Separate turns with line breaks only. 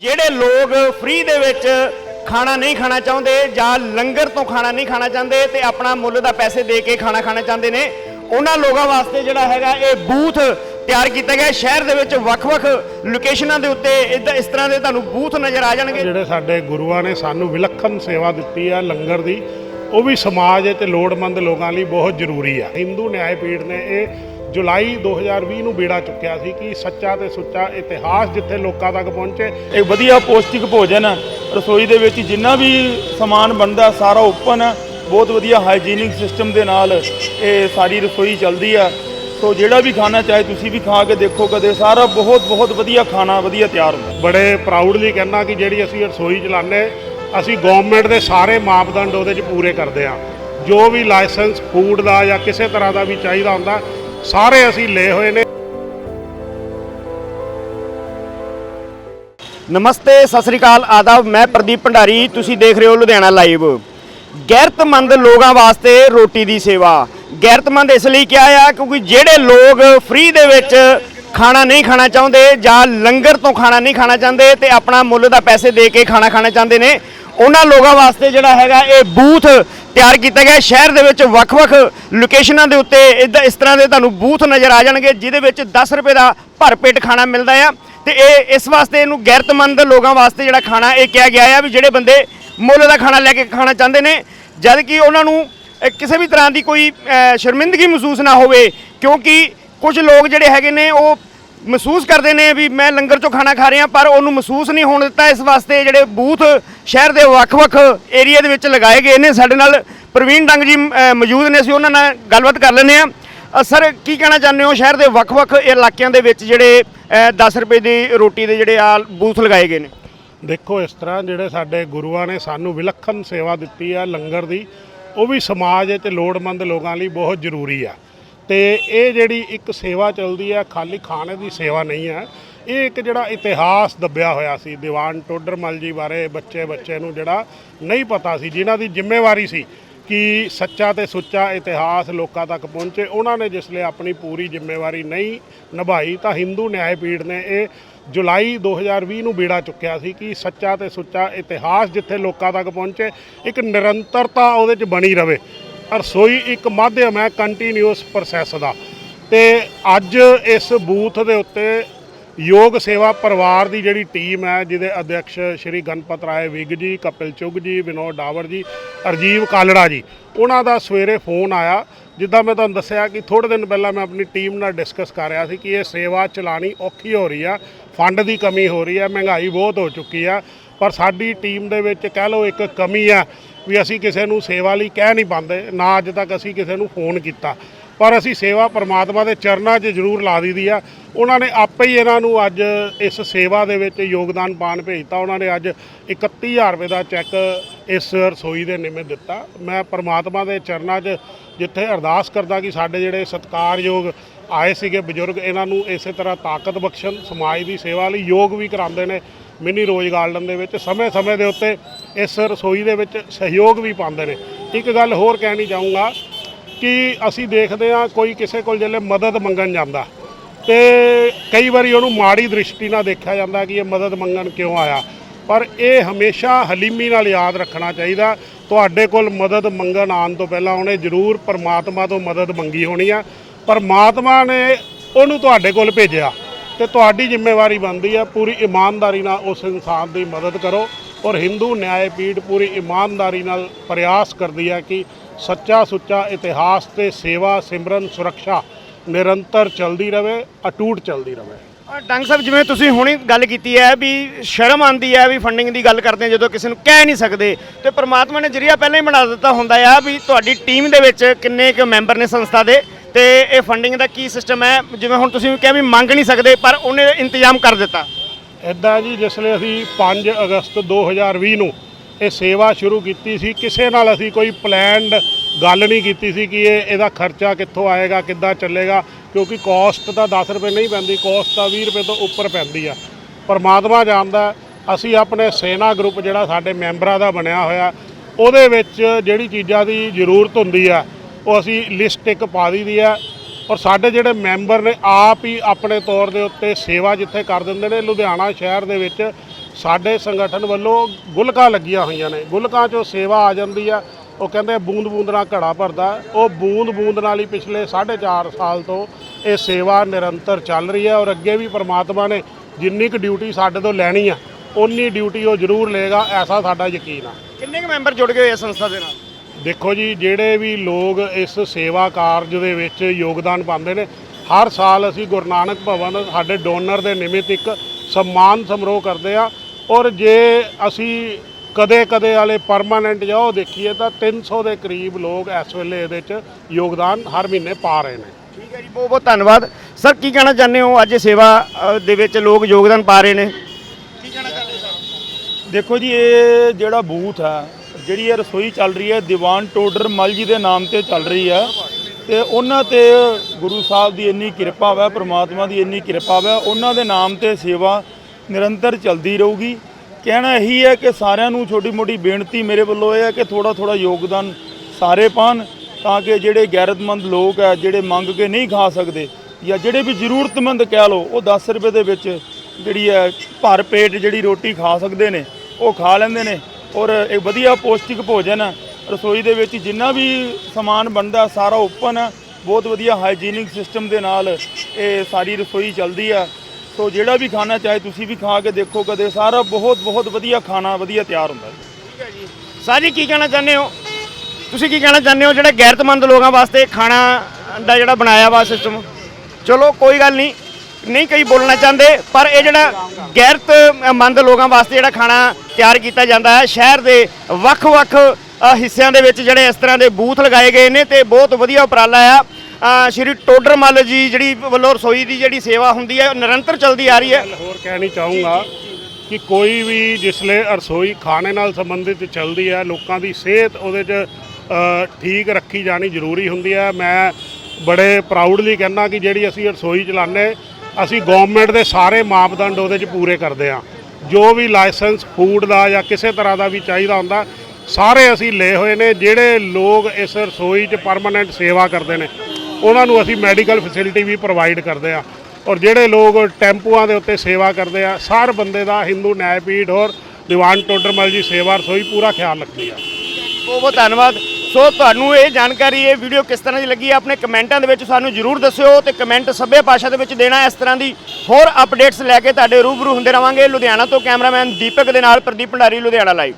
ਜਿਹੜੇ ਲੋਕ ਫ੍ਰੀ ਦੇ ਵਿੱਚ ਖਾਣਾ ਨਹੀਂ ਖਾਣਾ ਚਾਹੁੰਦੇ ਜਾਂ ਲੰਗਰ ਤੋਂ ਖਾਣਾ ਨਹੀਂ ਖਾਣਾ ਚਾਹੁੰਦੇ ਤੇ ਆਪਣਾ ਮੁੱਲ ਦਾ ਪੈਸੇ ਦੇ ਕੇ ਖਾਣਾ ਖਾਣਾ ਚਾਹੁੰਦੇ ਨੇ, ਉਹਨਾਂ ਲੋਕਾਂ ਵਾਸਤੇ ਜਿਹੜਾ ਹੈਗਾ ਇਹ ਬੂਥ ਤਿਆਰ ਕੀਤਾ ਗਿਆ। ਸ਼ਹਿਰ ਦੇ ਵਿੱਚ ਵੱਖ-ਵੱਖ ਲੋਕੇਸ਼ਨਾਂ ਦੇ ਉੱਤੇ ਏਦਾਂ ਇਸ ਤਰ੍ਹਾਂ ਦੇ ਤੁਹਾਨੂੰ ਬੂਥ ਨਜ਼ਰ ਆ ਜਾਣਗੇ।
ਜਿਹੜੇ ਸਾਡੇ ਗੁਰੂਆਂ ਨੇ ਸਾਨੂੰ ਵਿਲੱਖਣ ਸੇਵਾ ਦਿੱਤੀ ਹੈ ਲੰਗਰ ਦੀ, ਉਹ ਵੀ ਸਮਾਜ ਤੇ ਲੋੜਵੰਦ ਲੋਕਾਂ ਲਈ ਬਹੁਤ ਜ਼ਰੂਰੀ ਹੈ ਹਿੰਦੂ ਨਿਆਏ ਪੀੜ ਨੇ ਇਹ ਜੁਲਾਈ 2020 ਨੂੰ ਬੇੜਾ ਚੁੱਕਿਆ ਸੀ ਕਿ ਸੱਚਾ ਤੇ ਸੁੱਚਾ ਇਤਿਹਾਸ ਜਿੱਥੇ ਲੋਕਾਂ ਤੱਕ ਪਹੁੰਚੇ
ਇੱਕ ਵਧੀਆ ਪੌਸ਼ਟਿਕ ਭੋਜਨ ਰਸੋਈ ਦੇ ਵਿੱਚ ਜਿੰਨਾ ਵੀ ਸਮਾਨ ਬਣਦਾ, ਸਾਰਾ ਓਪਨ ਹੈ ਬਹੁਤ ਵਧੀਆ ਹਾਈਜੀਨਿਕ ਸਿਸਟਮ ਦੇ ਨਾਲ ਇਹ ਸਾਰੀ ਰਸੋਈ ਚੱਲਦੀ ਆ। ਸੋ ਜਿਹੜਾ ਵੀ ਖਾਣਾ ਚਾਹੇ ਤੁਸੀਂ ਵੀ ਖਾ ਕੇ ਦੇਖੋ ਕਦੇ, ਸਾਰਾ ਬਹੁਤ ਬਹੁਤ ਵਧੀਆ ਖਾਣਾ, ਵਧੀਆ ਤਿਆਰ ਹੁੰਦਾ।
ਬੜੇ ਪ੍ਰਾਊਡਲੀ ਕਹਿੰਦਾ ਕਿ ਜਿਹੜੀ ਅਸੀਂ ਰਸੋਈ ਚਲਾਉਂਦੇ, ਅਸੀਂ ਗਵਰਨਮੈਂਟ ਦੇ ਸਾਰੇ ਮਾਪਦੰਡ ਉਹਦੇ 'ਚ ਪੂਰੇ ਕਰਦੇ ਹਾਂ। ਜੋ ਵੀ ਲਾਇਸੈਂਸ ਫੂਡ ਦਾ ਜਾਂ ਕਿਸੇ ਤਰ੍ਹਾਂ ਦਾ ਵੀ ਚਾਹੀਦਾ ਹੁੰਦਾ ਸਾਰੇ ਅਸੀਂ ਲਏ ਹੋਏ ਨੇ।
ਨਮਸਤੇ, ਸਤਿ ਸ੍ਰੀ ਅਕਾਲ, ਆਦਾਬ, ਮੈਂ ਪ੍ਰਦੀਪ ਭੰਡਾਰੀ, ਤੁਸੀਂ ਦੇਖ ਰਹੇ ਹੋ ਲੁਧਿਆਣਾ ਲਾਈਵ। ਗੈਰਤਮੰਦ ਲੋਕਾਂ ਵਾਸਤੇ ਰੋਟੀ ਦੀ ਸੇਵਾ। ਗੈਰਤਮੰਦ ਇਸ ਲਈ ਕਿਹਾ ਆ, ਕਿਉਂਕਿ ਜਿਹੜੇ ਲੋਕ ਫ੍ਰੀ ਦੇ ਵਿੱਚ ਖਾਣਾ ਨਹੀਂ ਖਾਣਾ ਚਾਹੁੰਦੇ ਜਾਂ ਲੰਗਰ ਤੋਂ ਖਾਣਾ ਨਹੀਂ ਖਾਣਾ ਚਾਹੁੰਦੇ ਤੇ ਆਪਣਾ ਮੁੱਲ ਦਾ ਪੈਸੇ ਦੇ ਕੇ ਖਾਣਾ ਖਾਣਾ ਚਾਹੁੰਦੇ ਨੇ ਉਹਨਾਂ ਲੋਕਾਂ ਵਾਸਤੇ ਜਿਹੜਾ ਹੈਗਾ ਇਹ ਬੂਥ ਤਿਆਰ ਕੀਤਾ ਗਿਆ। ਸ਼ਹਿਰ ਦੇ ਵਿੱਚ ਵੱਖ-ਵੱਖ ਲੋਕੇਸ਼ਨਾਂ ਦੇ ਉੱਤੇ ਏਦਾਂ ਇਸ ਤਰ੍ਹਾਂ ਦੇ ਤੁਹਾਨੂੰ ਬੂਥ ਨਜ਼ਰ ਆ ਜਾਣਗੇ, ਜਿਹਦੇ ਵਿੱਚ 10 ਰੁਪਏ ਦਾ ਭਰ ਪੇਟ ਖਾਣਾ ਮਿਲਦਾ ਆ। ਤੇ ਇਹ, ਇਸ ਵਾਸਤੇ ਇਹਨੂੰ ਗੈਰਤਮੰਦ ਲੋਕਾਂ ਵਾਸਤੇ ਜਿਹੜਾ ਖਾਣਾ ਇਹ ਕਿਹਾ ਗਿਆ ਆ ਵੀ ਜਿਹੜੇ ਬੰਦੇ ਮੁੱਲ ਦਾ ਖਾਣਾ ਲੈ ਕੇ ਖਾਣਾ ਚਾਹੁੰਦੇ ਨੇ, ਜਦ ਕਿ ਉਹਨਾਂ ਨੂੰ ਕਿਸੇ ਵੀ ਤਰ੍ਹਾਂ ਦੀ ਕੋਈ ਸ਼ਰਮਿੰਦਗੀ ਮਹਿਸੂਸ ਨਾ ਹੋਵੇ, ਕਿਉਂਕਿ ਕੁਝ ਲੋਕ ਜਿਹੜੇ ਹੈਗੇ ਨੇ ਉਹ ਮਹਿਸੂਸ ਕਰਦੇ ਨੇ ਵੀ ਮੈਂ ਲੰਗਰ ਚੋਂ ਖਾਣਾ ਖਾ ਰਿਹਾ ਪਰ ਉਹਨੂੰ ਮਹਿਸੂਸ ਨਹੀਂ ਹੋਣ ਦਿੱਤਾ ਇਸ ਵਾਸਤੇ ਜਿਹੜੇ ਬੂਥ ਸ਼ਹਿਰ ਦੇ ਵੱਖ-ਵੱਖ ਏਰੀਆ ਦੇ ਵਿੱਚ ਲਗਾਏ ਗਏ ਨੇ। ਸਾਡੇ ਨਾਲ ਪ੍ਰਵੀਨ ਡੰਗ ਜੀ ਮੌਜੂਦ ਨੇ। ਅਸੀਂ ਉਹਨਾਂ ਨਾਲ ਗੱਲਬਾਤ ਕਰ ਲੈਂਦੇ ਆ ਸਰ ਕੀ ਕਹਿਣਾ ਚਾਹੁੰਦੇ ਹੋ? ਸ਼ਹਿਰ ਦੇ ਵੱਖ-ਵੱਖ ਇਲਾਕਿਆਂ ਦੇ ਵਿੱਚ ਜਿਹੜੇ ਅਹ, 10 ਰੁਪਏ ਦੀ ਰੋਟੀ ਦੇ ਜਿਹੜੇ ਆ ਬੂਥ ਲਗਾਏ ਗਏ ਨੇ?
ਦੇਖੋ ਇਸ ਤਰ੍ਹਾਂ ਜਿਹੜੇ ਸਾਡੇ ਗੁਰੂਆਂ ਨੇ ਸਾਨੂੰ ਵਿਲੱਖਣ ਸੇਵਾ ਦਿੱਤੀ ਆ ਲੰਗਰ ਦੀ ਉਹ ਵੀ ਸਮਾਜ ਤੇ ਲੋੜਮੰਦ ਲੋਕਾਂ ਲਈ ਬਹੁਤ ਜ਼ਰੂਰੀ ਆ। ਤੇ ਇਹ ਜਿਹੜੀ ਇੱਕ ਸੇਵਾ ਚੱਲਦੀ ਹੈ, ਖਾਲੀ ਖਾਣੇ ਦੀ ਸੇਵਾ ਨਹੀਂ ਹੈ। ਇਹ ਇੱਕ ਜਿਹੜਾ ਇਤਿਹਾਸ ਦੱਬਿਆ ਹੋਇਆ ਸੀ, ਦੀਵਾਨ ਟੋਡਰਮਲ ਜੀ ਬਾਰੇ ਬੱਚੇ ਬੱਚੇ ਨੂੰ ਜਿਹੜਾ ਨਹੀਂ ਪਤਾ ਸੀ, ਜਿਨ੍ਹਾਂ ਦੀ ਜ਼ਿੰਮੇਵਾਰੀ ਸੀ ਕਿ ਸੱਚਾ ਤੇ ਸੁੱਚਾ ਇਤਿਹਾਸ ਲੋਕਾਂ ਤੱਕ ਪਹੁੰਚੇ। ਉਹਨਾਂ ਨੇ ਜਿਸ ਲਈ ਆਪਣੀ ਪੂਰੀ ਜ਼ਿੰਮੇਵਾਰੀ ਨਹੀਂ ਨਿਭਾਈ, ਤਾਂ ਹਿੰਦੂ ਨਿਆਏ ਪੀੜ ਨੇ ਇਹ ਜੁਲਾਈ 2020 ਨੂੰ ਬੀੜਾ ਚੁੱਕਿਆ ਸੀ ਕਿ ਸੱਚਾ ਤੇ ਸੁੱਚਾ ਇਤਿਹਾਸ ਜਿੱਥੇ ਲੋਕਾਂ ਤੱਕ ਪਹੁੰਚੇ, ਇੱਕ ਨਿਰੰਤਰਤਾ ਉਹਦੇ 'ਚ ਬਣੀ ਰਵੇ। ਰਸੋਈ ਇੱਕ ਮਾਧਿਅਮ ਹੈ ਕੰਟੀਨਿਊਸ ਪ੍ਰੋਸੈਸ ਦਾ। ਤੇ ਅੱਜ ਇਸ ਬੂਥ ਦੇ ਉੱਤੇ ਯੋਗ ਸੇਵਾ ਪਰਿਵਾਰ ਦੀ ਜਿਹੜੀ ਟੀਮ ਹੈ, ਜਿਹਦੇ ਅਧਿਕਸ਼ ਸ਼੍ਰੀ ਗਣਪਤ ਰਾਏ ਵਿਗ ਜੀ, ਕਪਿਲ ਚੁਗ ਜੀ, ਵਿਨੋਦ ਡਾਵਰ ਜੀ, ਅਰਜੀਵ ਕਾਲੜਾ ਜੀ, ਉਹਨਾਂ ਦਾ ਸਵੇਰੇ ਫੋਨ ਆਇਆ, ਜਿੱਦਾਂ ਮੈਂ ਤੁਹਾਨੂੰ ਦੱਸਿਆ ਕਿ ਥੋੜੇ ਦਿਨ ਪਹਿਲਾਂ ਮੈਂ ਆਪਣੀ ਟੀਮ ਨਾਲ ਡਿਸਕਸ ਕਰ ਰਿਹਾ ਸੀ ਕਿ ਇਹ ਸੇਵਾ ਚਲਾਣੀ ਔਖੀ ਹੋ ਰਹੀ ਆ, ਫੰਡ ਦੀ ਕਮੀ ਹੋ ਰਹੀ ਆ, ਮਹਿੰਗਾਈ ਬਹੁਤ ਹੋ ਚੁੱਕੀ ਆ, ਪਰ ਸਾਡੀ ਟੀਮ ਦੇ ਵਿੱਚ ਕਹਿ ਲਓ ਇੱਕ ਕਮੀ ਆ ਵੀ ਅਸੀਂ ਕਿਸੇ ਨੂੰ ਸੇਵਾ ਲਈ ਕਹਿ ਨਹੀਂ ਪਾਉਂਦੇ, ਨਾ ਅੱਜ ਤੱਕ ਅਸੀਂ ਕਿਸੇ ਨੂੰ ਫੋਨ ਕੀਤਾ। ਪਰ ਅਸੀਂ ਸੇਵਾ ਪਰਮਾਤਮਾ ਦੇ ਚਰਨਾਂ 'ਚ ਜ਼ਰੂਰ ਲਾ ਦਈਦੀ ਆ। ਉਹਨਾਂ ਨੇ ਆਪੇ ਹੀ ਇਹਨਾਂ ਨੂੰ ਅੱਜ ਇਸ ਸੇਵਾ ਦੇ ਵਿੱਚ ਯੋਗਦਾਨ ਪਾਣ ਭੇਜਤਾ। ਉਹਨਾਂ ਨੇ ਅੱਜ 31000 ਰੁਪਏ ਦਾ ਚੈੱਕ ਇਸ ਰਸੋਈ ਦੇ ਨਿਮਿਤ ਦਿੱਤਾ। ਮੈਂ ਪਰਮਾਤਮਾ ਦੇ ਚਰਨਾਂ 'ਚ ਜਿੱਥੇ ਅਰਦਾਸ ਕਰਦਾ ਕਿ ਸਾਡੇ ਜਿਹੜੇ ਸਤਿਕਾਰਯੋਗ ਆਏ ਸੀਗੇ ਬਜ਼ੁਰਗ, ਇਹਨਾਂ ਨੂੰ ਇਸੇ ਤਰ੍ਹਾਂ ਤਾਕਤ ਬਖਸ਼ਣ, ਸਮਾਜ ਦੀ ਸੇਵਾ ਲਈ ਯੋਗ ਵੀ ਕਰਾਉਂਦੇ ਨੇ। ਮਿੰਨੀ ਰੋਜ਼ ਗਾਰਡਨ ਦੇ ਵਿੱਚ ਸਮੇਂ-ਸਮੇਂ ਦੇ ਉੱਤੇ ਇਸ ਰਸੋਈ ਦੇ ਵਿੱਚ ਸਹਿਯੋਗ ਵੀ ਪਾਉਂਦੇ ਨੇ। ਇੱਕ ਗੱਲ ਹੋਰ ਕਹਿਣੀ ਚਾਹੂੰਗਾ ਕਿ ਅਸੀਂ ਦੇਖਦੇ ਹਾਂ ਕੋਈ ਕਿਸੇ ਕੋਲ ਜਿਹੜੇ ਮਦਦ ਮੰਗਣ ਜਾਂਦਾ ਤੇ ਕਈ ਵਾਰੀ ਉਹਨੂੰ ਮਾੜੀ ਦ੍ਰਿਸ਼ਟੀ ਨਾਲ ਦੇਖਿਆ ਜਾਂਦਾ ਕਿ ਇਹ ਮਦਦ ਮੰਗਣ ਕਿਉਂ ਆਇਆ। ਪਰ ਇਹ ਹਮੇਸ਼ਾ ਹਲੀਮੀ ਨਾਲ ਯਾਦ ਰੱਖਣਾ ਚਾਹੀਦਾ। ਤੁਹਾਡੇ ਕੋਲ ਮਦਦ ਮੰਗਣ ਆਉਣ ਤੋਂ ਪਹਿਲਾਂ ਉਹਨੇ ਜ਼ਰੂਰ ਪਰਮਾਤਮਾ ਤੋਂ ਮਦਦ ਮੰਗੀ ਹੋਣੀ ਆ। ਪਰਮਾਤਮਾ ਨੇ ਉਹਨੂੰ ਤੁਹਾਡੇ ਕੋਲ ਭੇਜਿਆ। ਤੇ ਤੁਹਾਡੀ ਜ਼ਿੰਮੇਵਾਰੀ ਬਣਦੀ ਹੈ ਪੂਰੀ ਇਮਾਨਦਾਰੀ ਨਾਲ ਉਸ ਇਨਸਾਨ ਦੀ ਮਦਦ ਕਰੋ ਔਰ ਹਿੰਦੂ ਨਿਆਏ ਪੀਠ ਪੂਰੀ ਇਮਾਨਦਾਰੀ ਨਾਲ ਪ੍ਰਯਾਸ ਕਰਦੀ ਹੈ ਕਿ ਸੱਚਾ ਸੁੱਚਾ ਇਤਿਹਾਸ ਤੇ ਸੇਵਾ ਸਿਮਰਨ ਸੁਰੱਖਿਆ ਨਿਰੰਤਰ ਚੱਲਦੀ ਰਵੇ ਅਟੂਟ ਚੱਲਦੀ ਰਵੇ।
ਅ, ਡੰਗ ਸਾਹਿਬ ਜਿਵੇਂ ਤੁਸੀਂ ਹੁਣੀ ਗੱਲ ਕੀਤੀ ਹੈ ਵੀ ਸ਼ਰਮ ਆਂਦੀ ਹੈ ਵੀ ਫੰਡਿੰਗ ਦੀ ਗੱਲ ਕਰਦੇ ਜਦੋਂ ਕਿਸੇ ਨੂੰ ਕਹਿ ਨਹੀਂ ਸਕਦੇ ਤੇ ਪ੍ਰਮਾਤਮਾ ਨੇ ਜਰੀਆ ਪਹਿਲਾਂ ਹੀ ਬਣਾ ਦਿੱਤਾ ਹੁੰਦਾ ਆ ਵੀ ਤੁਹਾਡੀ ਟੀਮ ਦੇ ਵਿੱਚ ਕਿੰਨੇ ਕੁ ਮੈਂਬਰ ਨੇ ਸੰਸਥਾ ਦੇ। ਤੇ ਇਹ ਫੰਡਿੰਗ ਦਾ ਕੀ ਸਿਸਟਮ ਹੈ? ਜਿਵੇਂ ਹੁਣ ਤੁਸੀਂ ਕਿਹਾ ਵੀ ਮੰਗ ਨਹੀਂ ਸਕਦੇ, ਪਰ ਉਹਨੇ ਇੰਤਜ਼ਾਮ ਕਰ ਦਿੱਤਾ।
ਇੱਦਾਂ ਜੀ, ਜਿਸ ਅਸੀਂ 5 ਅਗਸਤ 2020 ਨੂੰ ਇਹ ਸੇਵਾ ਸ਼ੁਰੂ ਕੀਤੀ ਸੀ। ਕਿਸੇ ਨਾਲ ਅਸੀਂ ਕੋਈ ਪਲਾਨਡ ਗੱਲ ਨਹੀਂ ਕੀਤੀ ਸੀ ਕਿ ਇਹ ਇਹਦਾ ਖਰਚਾ ਕਿੱਥੋਂ ਆਏਗਾ, ਕਿੱਦਾਂ ਚੱਲੇਗਾ, ਕਿਉਂਕਿ ਕਾਸਟ ਤਾਂ 10 ਰੁਪਏ ਨਹੀਂ ਪੈਂਦੀ ਕਾਸਟ ਤਾਂ 20 ਰੁਪਏ ਤੋਂ ਉੱਪਰ ਪੈਂਦੀ ਆ। ਪਰਮਾਤਮਾ ਜਾਣਦਾ, ਅਸੀਂ ਆਪਣੇ ਸੇਨਾ ਗਰੁੱਪ ਜਿਹੜਾ ਸਾਡੇ ਮੈਂਬਰਾਂ ਦਾ ਬਣਿਆ ਹੋਇਆ, ਉਹਦੇ ਵਿੱਚ ਜਿਹੜੀ ਚੀਜ਼ਾਂ ਦੀ ਜ਼ਰੂਰਤ ਹੁੰਦੀ ਆ ਉਹ ਅਸੀਂ ਲਿਸਟ ਇੱਕ ਪਾ ਦਈਦੀ ਹੈ ਔਰ ਸਾਡੇ ਜਿਹੜੇ ਮੈਂਬਰ ਨੇ ਆਪ ਹੀ ਆਪਣੇ ਤੌਰ ਦੇ ਉੱਤੇ ਸੇਵਾ ਜਿੱਥੇ ਕਰ ਦਿੰਦੇ ਨੇ, ਲੁਧਿਆਣਾ ਸ਼ਹਿਰ ਦੇ ਵਿੱਚ ਸਾਡੇ ਸੰਗਠਨ ਵੱਲੋਂ ਗੁਲਕਾਂ ਲੱਗੀਆਂ ਹੋਈਆਂ ਨੇ। ਗੁਲਕਾਂ 'ਚੋਂ ਸੇਵਾ ਆ ਜਾਂਦੀ ਆ। ਉਹ ਕਹਿੰਦੇ ਬੂੰਦ ਬੂੰਦ ਨਾਲ ਘੜਾ ਭਰਦਾ। ਉਹ ਬੂੰਦ ਬੂੰਦ ਨਾਲ ਹੀ ਪਿਛਲੇ 4.5 ਸਾਲ ਤੋਂ ਇਹ ਸੇਵਾ ਨਿਰੰਤਰ ਚੱਲ ਰਹੀ ਹੈ ਔਰ ਅੱਗੇ ਵੀ ਪ੍ਰਮਾਤਮਾ ਨੇ ਜਿੰਨੀ ਕੁ ਡਿਊਟੀ ਸਾਡੇ ਤੋਂ ਲੈਣੀ ਆ ਉਨੀ ਡਿਊਟੀ ਉਹ ਜ਼ਰੂਰ ਲਏਗਾ, ਐਸਾ ਸਾਡਾ ਯਕੀਨ ਆ।
ਕਿੰਨੇ ਕੁ ਮੈਂਬਰ ਜੁੜ ਗਏ ਇਸ ਸੰਸਥਾ ਦੇ ਨਾਲ?
ਦੇਖੋ ਜੀ ਜਿਹੜੇ ਵੀ ਲੋਕ ਇਸ ਸੇਵਾ ਕਾਰਜ ਦੇ ਵਿੱਚ ਯੋਗਦਾਨ ਪਾਉਂਦੇ ਨੇ ਹਰ ਸਾਲ ਅਸੀਂ ਗੁਰੂ ਨਾਨਕ ਭਵਨ ਸਾਡੇ ਡੋਨਰ ਦੇ ਨਿਮਿਤ ਇੱਕ ਸਨਮਾਨ ਸਮਾਰੋਹ ਕਰਦੇ ਆ ਔਰ ਜੇ ਅਸੀਂ ਕਦੇ ਕਦੇ ਵਾਲੇ ਪਰਮਾਨੈਂਟ ਜਾਓ ਦੇਖੀਏ ਤਾਂ 300 ਦੇ ਕਰੀਬ ਲੋਕ ਇਸ ਵੇਲੇ ਇਹਦੇ 'ਚ ਯੋਗਦਾਨ ਹਰ ਮਹੀਨੇ ਪਾ ਰਹੇ ਨੇ।
ਠੀਕ ਹੈ ਜੀ ਬਹੁਤ ਬਹੁਤ ਧੰਨਵਾਦ। ਸਰ ਕੀ ਕਹਿਣਾ ਚਾਹੁੰਦੇ ਹੋ? ਅੱਜ ਸੇਵਾ ਅ, ਦੇ ਵਿੱਚ ਲੋਕ ਯੋਗਦਾਨ ਪਾ ਰਹੇ ਨੇ।
ਦੇਖੋ ਜੀ ਇਹ ਜਿਹੜਾ ਬੂਥ ਹੈ ਜਿਹੜੀ ਇਹ ਰਸੋਈ ਚੱਲ ਰਹੀ ਹੈ, ਦੀਵਾਨ ਟੋਡਰ ਮਲ ਜੀ ਦੇ ਨਾਮ ਤੇ ਚੱਲ ਰਹੀ ਹੈ ਤੇ ਉਹਨਾਂ ਤੇ ਗੁਰੂ ਸਾਹਿਬ ਦੀ ਇੰਨੀ ਕਿਰਪਾ ਹੈ ਪ੍ਰਮਾਤਮਾ ਦੀ ਇੰਨੀ ਕਿਰਪਾ ਹੈ ਉਹਨਾਂ ਦੇ ਨਾਮ ਤੇ ਸੇਵਾ ਨਿਰੰਤਰ ਚੱਲਦੀ ਰਹੂਗੀ। ਕਹਿਣਾ ਇਹੀ ਹੈ ਕਿ ਸਾਰਿਆਂ ਨੂੰ ਛੋਟੀ ਮੋਟੀ ਬੇਨਤੀ ਮੇਰੇ ਵੱਲੋਂ ਇਹ ਹੈ ਕਿ ਥੋੜਾ ਥੋੜਾ ਯੋਗਦਾਨ ਸਾਰੇ ਪਾਣ ਤਾਂ ਕਿ ਜਿਹੜੇ ਗੈਰਤਮੰਦ ਲੋਕ ਹੈ ਜਿਹੜੇ ਮੰਗ ਕੇ ਨਹੀਂ ਖਾ ਸਕਦੇ ਜਾਂ ਜਿਹੜੇ ਵੀ ਜ਼ਰੂਰਤਮੰਦ ਕਹਿ ਲਓ, ਉਹ 10 ਰੁਪਏ ਦੇ ਵਿੱਚ ਜਿਹੜੀ ਹੈ, ਭਰ ਪੇਟ ਜਿਹੜੀ ਰੋਟੀ ਖਾ ਸਕਦੇ ਨੇ, ਉਹ ਖਾ ਲੈਂਦੇ ਨੇ। ਔਰ ਇੱਕ ਵਧੀਆ ਪੌਸ਼ਟਿਕ ਭੋਜਨ ਰਸੋਈ ਦੇ ਵਿੱਚ ਜਿੰਨਾ ਵੀ ਸਮਾਨ ਬਣਦਾ, ਸਾਰਾ ਓਪਨ ਹੈ ਬਹੁਤ ਵਧੀਆ ਹਾਈਜੀਨਿਕ ਸਿਸਟਮ ਦੇ ਨਾਲ ਇਹ ਸਾਰੀ ਰਸੋਈ ਚੱਲਦੀ ਆ। ਸੋ ਜਿਹੜਾ ਵੀ ਖਾਣਾ ਚਾਹੇ ਤੁਸੀਂ ਵੀ ਖਾ ਕੇ ਦੇਖੋ ਕਦੇ, ਸਾਰਾ ਬਹੁਤ ਬਹੁਤ ਵਧੀਆ ਖਾਣਾ, ਵਧੀਆ ਤਿਆਰ ਹੁੰਦਾ। ਠੀਕ ਹੈ ਜੀ।
ਸਾਜੀ ਕੀ ਕਹਿਣਾ ਚਾਹੁੰਦੇ ਹੋ? ਤੁਸੀਂ ਕੀ ਕਹਿਣਾ ਚਾਹੁੰਦੇ ਹੋ, ਜਿਹੜੇ ਗੈਰਤਮੰਦ ਲੋਕਾਂ ਵਾਸਤੇ ਖਾਣਾ ਦਾ ਜਿਹੜਾ ਬਣਾਇਆ ਵਾ ਸਿਸਟਮ ਚਲੋ, ਕੋਈ ਗੱਲ ਨਹੀਂ। ਨਹੀਂ ਕਈ ਬੋਲਣਾ ਚਾਹੁੰਦੇ, ਪਰ ਇਹ ਜਿਹੜਾ ਗੈਰਤਮੰਦ ਲੋਕਾਂ ਵਾਸਤੇ ਜਿਹੜਾ ਖਾਣਾ ਤਿਆਰ ਕੀਤਾ ਜਾਂਦਾ ਹੈ, ਸ਼ਹਿਰ ਦੇ ਵੱਖ-ਵੱਖ ਹਿੱਸਿਆਂ ਦੇ ਵਿੱਚ ਜਿਹੜੇ ਇਸ ਤਰ੍ਹਾਂ ਦੇ ਬੂਥ ਲਗਾਏ ਗਏ ਨੇ ਤੇ ਬਹੁਤ ਵਧੀਆ ਉਪਰਾਲਾ ਆ। ਸ਼੍ਰੀ ਟੋਡਰ ਮੱਲ ਜੀ ਜਿਹੜੀ ਵੱਲੋਂ ਰਸੋਈ ਦੀ ਜਿਹੜੀ ਸੇਵਾ ਹੁੰਦੀ ਹੈ, ਉਹ ਨਿਰੰਤਰ ਚੱਲਦੀ ਆ ਰਹੀ ਹੈ।
ਹੋਰ ਕਹਿਣੀ ਚਾਹੂੰਗਾ ਕਿ ਕੋਈ ਵੀ ਜਿਸਲੇ ਰਸੋਈ ਖਾਣੇ ਨਾਲ ਸੰਬੰਧਿਤ ਚੱਲਦੀ ਹੈ, ਲੋਕਾਂ ਦੀ ਸਿਹਤ ਉਹਦੇ 'ਚ ਠੀਕ ਰੱਖੀ ਜਾਣੀ ਜ਼ਰੂਰੀ ਹੁੰਦੀ ਹੈ। ਮੈਂ ਬੜੇ ਪ੍ਰਾਊਡਲੀ ਕਹਿੰਦਾ ਕਿ ਜਿਹੜੀ ਅਸੀਂ ਰਸੋਈ ਚਲਾਉਂਦੇ ਅਸੀਂ ਗਵਰਨਮੈਂਟ ਦੇ ਸਾਰੇ ਮਾਪਦੰਡ ਉਹਦੇ 'ਚ ਪੂਰੇ ਕਰਦੇ ਹਾਂ। ਜੋ ਵੀ ਲਾਇਸੈਂਸ ਫੂਡ ਦਾ ਜਾਂ ਕਿਸੇ ਤਰ੍ਹਾਂ ਦਾ ਵੀ ਚਾਹੀਦਾ ਹੁੰਦਾ, ਸਾਰੇ ਅਸੀਂ ਲਏ ਹੋਏ ਨੇ, ਜਿਹੜੇ ਲੋਕ ਇਸ ਰਸੋਈ 'ਚ ਪਰਮਾਨੈਂਟ ਸੇਵਾ ਕਰਦੇ ਨੇ, ਉਹਨਾਂ ਨੂੰ ਅਸੀਂ ਮੈਡੀਕਲ ਫੈਸਿਲਿਟੀ ਵੀ ਪ੍ਰੋਵਾਈਡ ਕਰਦੇ ਆ ਔਰ ਜਿਹੜੇ ਲੋਕ ਟੈਂਪੂਆਂ ਦੇ ਉੱਤੇ ਸੇਵਾ ਕਰਦੇ ਆ, ਸਾਰ ਬੰਦੇ ਦਾ ਹਿੰਦੂ ਨਿਆਂਪੀਠ ਔਰ ਦੀਵਾਨ ਟੋਡਰਮਲ ਜੀ ਸੇਵਾ ਰਸੋਈ ਪੂਰਾ ਖਿਆਲ ਰੱਖਦੀ ਆ।
ਬਹੁਤ ਬਹੁਤ ਧੰਨਵਾਦ। ਸੋ ਤੁਹਾਨੂੰ ਇਹ ਜਾਣਕਾਰੀ, ਇਹ ਵੀਡੀਓ ਕਿਸ ਤਰ੍ਹਾਂ ਦੀ ਲੱਗੀ, ਆਪਣੇ ਕਮੈਂਟਾਂ ਦੇ ਵਿੱਚ ਸਾਨੂੰ ਜਰੂਰ ਦੱਸਿਓ ਤੇ ਕਮੈਂਟ ਸਭੇ ਭਾਸ਼ਾ ਦੇ ਵਿੱਚ ਦੇਣਾ, ਇਸ ਤਰ੍ਹਾਂ ਦੀ ਹੋਰ ਅਪਡੇਟਸ ਲੈ ਕੇ ਤੁਹਾਡੇ ਰੂਬਰੂ ਹੁੰਦੇ ਰਵਾਂਗੇ। ਲੁਧਿਆਣਾ ਤੋਂ ਕੈਮਰਾਮੈਨ ਦੀਪਕ ਦੇ ਨਾਲ ਪ੍ਰਦੀਪ ਭੰਡਾਰੀ, ਲੁਧਿਆਣਾ ਲਾਈਵ